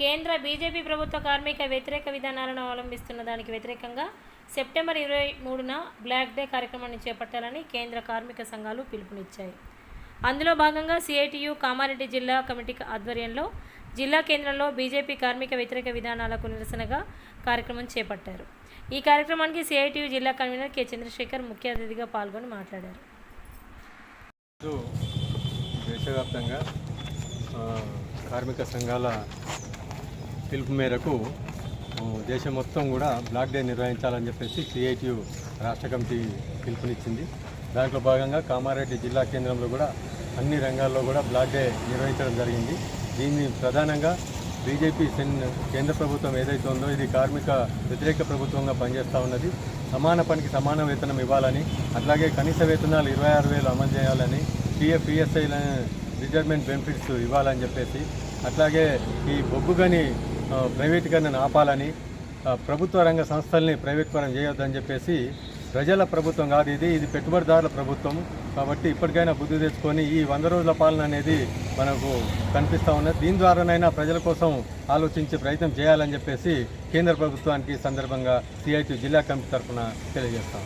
కేంద్ర బీజేపీ ప్రభుత్వ కార్మిక వ్యతిరేక విధానాలను అవలంబిస్తున్న దానికి వ్యతిరేకంగా సెప్టెంబర్ ఇరవై మూడున బ్లాక్ డే కార్యక్రమాన్ని చేపట్టాలని కేంద్ర కార్మిక సంఘాలు పిలుపునిచ్చాయి. అందులో భాగంగా సిఐటియు కామారెడ్డి జిల్లా కమిటీ ఆధ్వర్యంలో జిల్లా కేంద్రంలో బీజేపీ కార్మిక వ్యతిరేక విధానాలకు నిరసనగా కార్యక్రమం చేపట్టారు. ఈ కార్యక్రమానికి సిఐటియు జిల్లా కన్వీనర్ కె. చంద్రశేఖర్ ముఖ్య అతిథిగా పాల్గొని మాట్లాడారు. దేశవ్యాప్తంగా కార్మిక సంఘాల పిలుపు మేరకు దేశం మొత్తం కూడా బ్లాక్ డే నిర్వహించాలని చెప్పేసి సిఐటియు రాష్ట్ర కమిటీ పిలుపునిచ్చింది. దాంట్లో భాగంగా కామారెడ్డి జిల్లా కేంద్రంలో కూడా అన్ని రంగాల్లో కూడా బ్లాక్ డే నిర్వహించడం జరిగింది. దీన్ని ప్రధానంగా బీజేపీ సెన్ కేంద్ర ప్రభుత్వం ఏదైతే ఉందో ఇది కార్మిక వ్యతిరేక ప్రభుత్వంగా పనిచేస్తూ ఉన్నది. సమాన పనికి సమాన వేతనం ఇవ్వాలని అట్లాగే కనీస వేతనాలు ఇరవై ఆరు వేలు అమలు చేయాలని పిఎఫ్ పిఎస్ఐల రిటైర్మెంట్ బెనిఫిట్స్ ఇవ్వాలని చెప్పేసి అట్లాగే ఈ బొగ్గుగని ప్రైవేటీకరణను ఆపాలని ప్రభుత్వ రంగ సంస్థల్ని ప్రైవేట్ చేయొద్దని చెప్పేసి ప్రజల ప్రభుత్వం కాదు ఇది ఇది పెట్టుబడిదారుల ప్రభుత్వం. కాబట్టి ఇప్పటికైనా బుద్ధి తెచ్చుకొని ఈ వంద రోజుల పాలన అనేది మనకు కనిపిస్తూ ఉన్నది. దీని ద్వారానైనా ప్రజల కోసం ఆలోచించే ప్రయత్నం చేయాలని చెప్పేసి కేంద్ర ప్రభుత్వానికి సందర్భంగా సిఐటి జిల్లా కమిటీ తరఫున తెలియజేస్తాం